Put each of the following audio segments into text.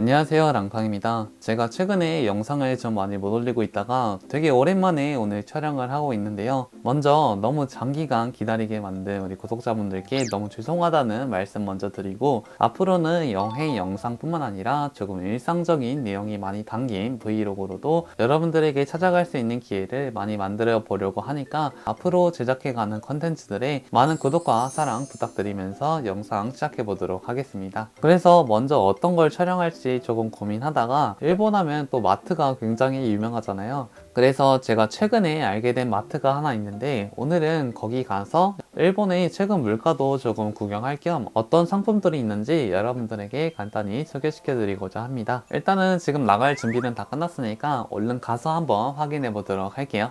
안녕하세요 랑팡입니다. 제가 최근에 영상을 좀 많이 못 올리고 있다가 되게 오랜만에 오늘 촬영을 하고 있는데요. 먼저 너무 장기간 기다리게 만든 우리 구독자분들께 너무 죄송하다는 말씀 먼저 드리고 앞으로는 여행 영상뿐만 아니라 조금 일상적인 내용이 많이 담긴 브이로그로도 여러분들에게 찾아갈 수 있는 기회를 많이 만들어 보려고 하니까 앞으로 제작해가는 컨텐츠들에 많은 구독과 사랑 부탁드리면서 영상 시작해 보도록 하겠습니다. 그래서 먼저 어떤 걸 촬영할지 조금 고민하다가 일본 하면 또 마트가 굉장히 유명하잖아요. 그래서 제가 최근에 알게 된 마트가 하나 있는데 오늘은 거기 가서 일본의 최근 물가도 조금 구경할 겸 어떤 상품들이 있는지 여러분들에게 간단히 소개시켜 드리고자 합니다. 일단은 지금 나갈 준비는 다 끝났으니까 얼른 가서 한번 확인해 보도록 할게요.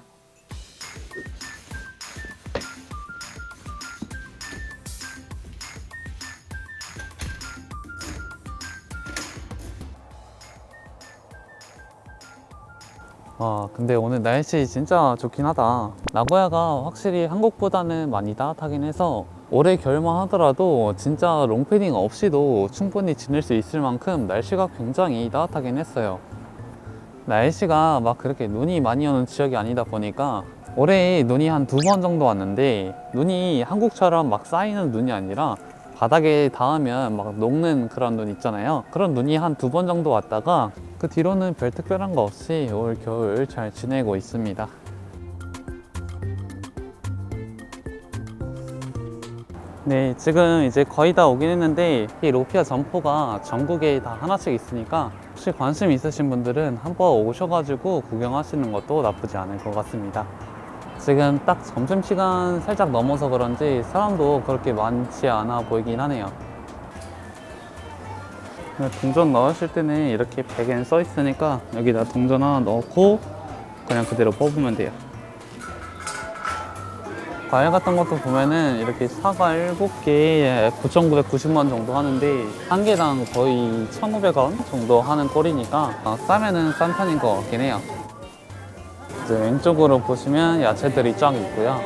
아, 근데 오늘 날씨 진짜 좋긴 하다. 나고야가 확실히 한국보다는 많이 따뜻하긴 해서 올해 겨울만 하더라도 진짜 롱패딩 없이도 충분히 지낼 수 있을 만큼 날씨가 굉장히 따뜻하긴 했어요. 날씨가 막 그렇게 눈이 많이 오는 지역이 아니다 보니까 올해 눈이 한 두 번 정도 왔는데 눈이 한국처럼 막 쌓이는 눈이 아니라 바닥에 닿으면 막 녹는 그런 눈 있잖아요. 그런 눈이 한 두 번 정도 왔다가 그 뒤로는 별 특별한 거 없이 올 겨울 잘 지내고 있습니다. 네, 지금 이제 거의 다 오긴 했는데 이 로피아 점포가 전국에 다 하나씩 있으니까 혹시 관심 있으신 분들은 한번 오셔가지고 구경하시는 것도 나쁘지 않을 것 같습니다. 지금 딱 점심시간 살짝 넘어서 그런지 사람도 그렇게 많지 않아 보이긴 하네요. 동전 넣으실 때는 이렇게 백엔 써 있으니까 여기다 동전 하나 넣고 그냥 그대로 뽑으면 돼요. 과일 같은 것도 보면은 이렇게 사과 7개에 9,990원 정도 하는데 한 개당 거의 1,500원 정도 하는 꼴이니까 어, 싸면은 싼 편인 것 같긴 해요. 이제 왼쪽으로 보시면 야채들이 쫙 있고요.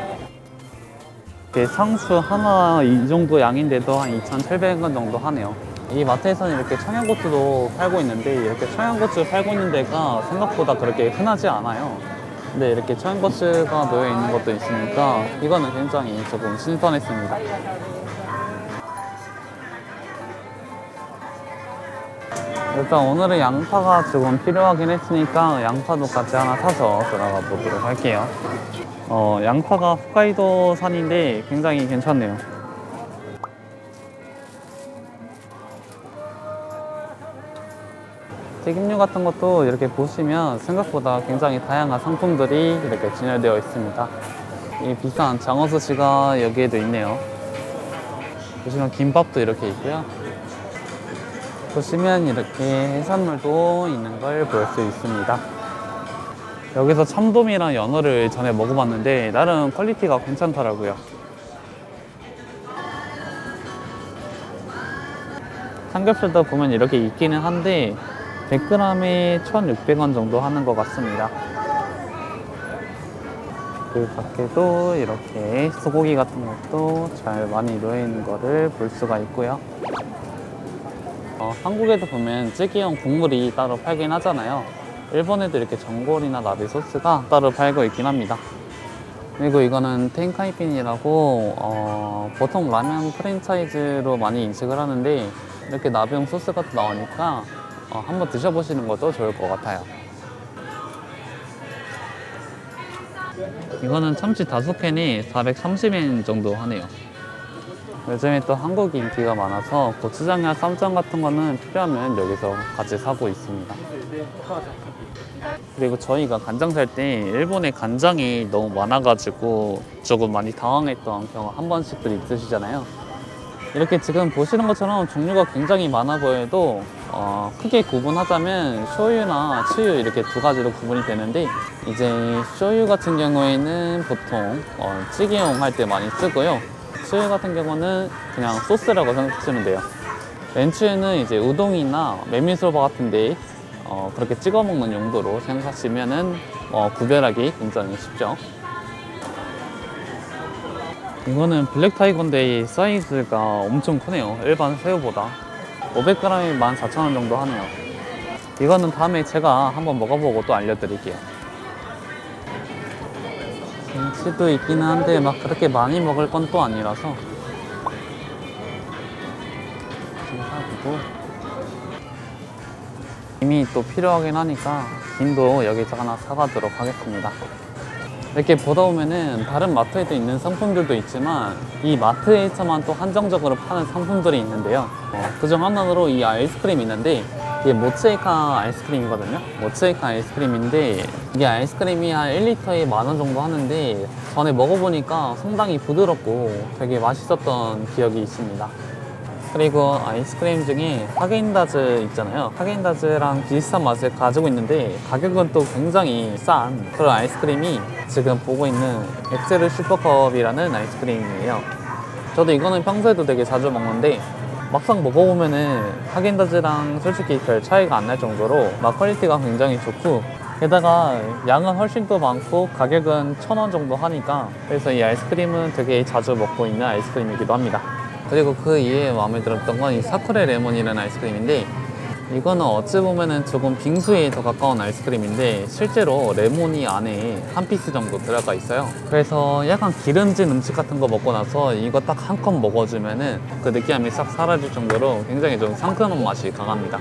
이렇게 상추 하나 이 정도 양인데도 한 2,700원 정도 하네요. 이 마트에서는 이렇게 청양고추도 팔고 있는데 이렇게 청양고추 팔고 있는 데가 생각보다 그렇게 흔하지 않아요. 근데 이렇게 청양고추가 놓여 있는 것도 있으니까 이거는 굉장히 조금 신선했습니다. 일단 오늘은 양파가 조금 필요하긴 했으니까 양파도 같이 하나 사서 들어가 보도록 할게요. 어, 양파가 홋카이도 산인데 굉장히 괜찮네요. 튀김류 같은 것도 이렇게 보시면 생각보다 굉장히 다양한 상품들이 이렇게 진열되어 있습니다. 이 비싼 장어스시가 여기에도 있네요. 보시면 김밥도 이렇게 있고요. 보시면 이렇게 해산물도 있는 걸 볼 수 있습니다. 여기서 참돔이랑 연어를 전에 먹어봤는데 나름 퀄리티가 괜찮더라고요. 삼겹살도 보면 이렇게 있기는 한데 100g에 1,600원 정도 하는 것 같습니다. 그 밖에도 이렇게 소고기 같은 것도 잘 많이 놓여 있는 거를 볼 수가 있고요. 어, 한국에도 보면 찌개용 국물이 따로 팔긴 하잖아요. 일본에도 이렇게 전골이나 나베 소스가 따로 팔고 있긴 합니다. 그리고 이거는 텐카이핀이라고 어, 보통 라면 프랜차이즈로 많이 인식을 하는데 이렇게 나베용 소스가 또 나오니까 어, 한번 드셔보시는 것도 좋을 것 같아요. 이거는 참치 다섯 캔이 430엔 정도 하네요. 요즘에 또 한국 인기가 많아서 고추장이나 쌈장 같은 거는 필요하면 여기서 같이 사고 있습니다. 그리고 저희가 간장 살 때 일본에 간장이 너무 많아가지고 조금 많이 당황했던 경우 한 번씩들 있으시잖아요. 이렇게 지금 보시는 것처럼 종류가 굉장히 많아 보여도 어, 크게 구분하자면 쇼유나 치유 이렇게 두 가지로 구분이 되는데 이제 쇼유 같은 경우에는 보통 어, 찌개용 할 때 많이 쓰고요. 치유 같은 경우는 그냥 소스라고 생각하시면 돼요. 렌치유는 이제 우동이나 메밀소바 같은데 어, 그렇게 찍어 먹는 용도로 생각하시면 은 어, 구별하기 굉장히 쉽죠. 이거는 블랙 타이거인데 사이즈가 엄청 크네요. 일반 새우보다. 500g에 14,000원 정도 하네요. 이거는 다음에 제가 한번 먹어보고 또 알려드릴게요. 김치도 있기는 한데 막 그렇게 많이 먹을 건 또 아니라서 김사고 김이 또 필요하긴 하니까 김도 여기서 하나 사가도록 하겠습니다. 이렇게 보다 보면은 다른 마트에도 있는 상품들도 있지만 이 마트에서만 또 한정적으로 파는 상품들이 있는데요. 어, 그중 하나로 이 아이스크림이 있는데 이게 모츠에카 아이스크림이거든요. 모츠에카 아이스크림인데 이게 아이스크림이 한 1리터에 만 원 정도 하는데 전에 먹어보니까 상당히 부드럽고 되게 맛있었던 기억이 있습니다. 그리고 아이스크림 중에 하겐다즈 있잖아요. 하겐다즈랑 비슷한 맛을 가지고 있는데 가격은 또 굉장히 싼 그런 아이스크림이 지금 보고 있는 엑세르 슈퍼컵이라는 아이스크림이에요. 저도 이거는 평소에도 되게 자주 먹는데 막상 먹어보면은 하겐다즈랑 솔직히 별 차이가 안 날 정도로 맛 퀄리티가 굉장히 좋고 게다가 양은 훨씬 더 많고 가격은 천 원 정도 하니까 그래서 이 아이스크림은 되게 자주 먹고 있는 아이스크림이기도 합니다. 그리고 그 이외에 마음에 들었던 건 이 사쿠레 레몬이라는 아이스크림인데 이거는 어찌 보면은 조금 빙수에 더 가까운 아이스크림인데 실제로 레몬이 안에 한 피스 정도 들어가 있어요. 그래서 약간 기름진 음식 같은 거 먹고 나서 이거 딱 한 컵 먹어주면은 그 느끼함이 싹 사라질 정도로 굉장히 좀 상큼한 맛이 강합니다.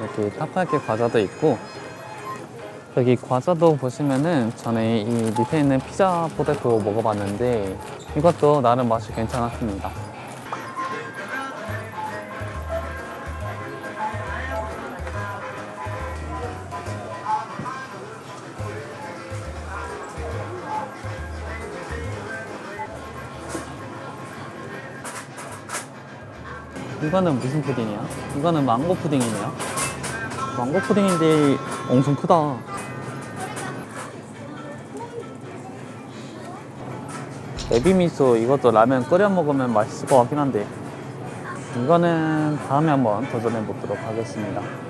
이렇게 타코야키 과자도 있고 여기 과자도 보시면은 전에 이 밑에 있는 피자 포테토 먹어봤는데 이것도 나름 맛이 괜찮았습니다. 이거는 무슨 푸딩이야? 이거는 망고 푸딩이네요. 망고 푸딩인데 엄청 크다. 에비미소 이것도 라면 끓여 먹으면 맛있을 것 같긴 한데 이거는 다음에 한번 도전해 보도록 하겠습니다.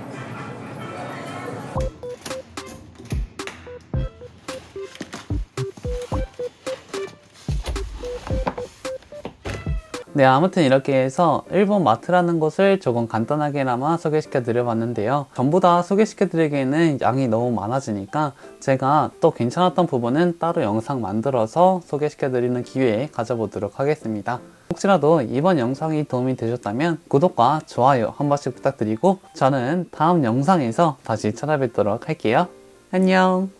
네, 아무튼 이렇게 해서 일본 마트라는 곳을 조금 간단하게나마 소개시켜 드려봤는데요. 전부 다 소개시켜 드리기에는 양이 너무 많아지니까 제가 또 괜찮았던 부분은 따로 영상 만들어서 소개시켜 드리는 기회에 가져보도록 하겠습니다. 혹시라도 이번 영상이 도움이 되셨다면 구독과 좋아요 한 번씩 부탁드리고 저는 다음 영상에서 다시 찾아뵙도록 할게요. 안녕!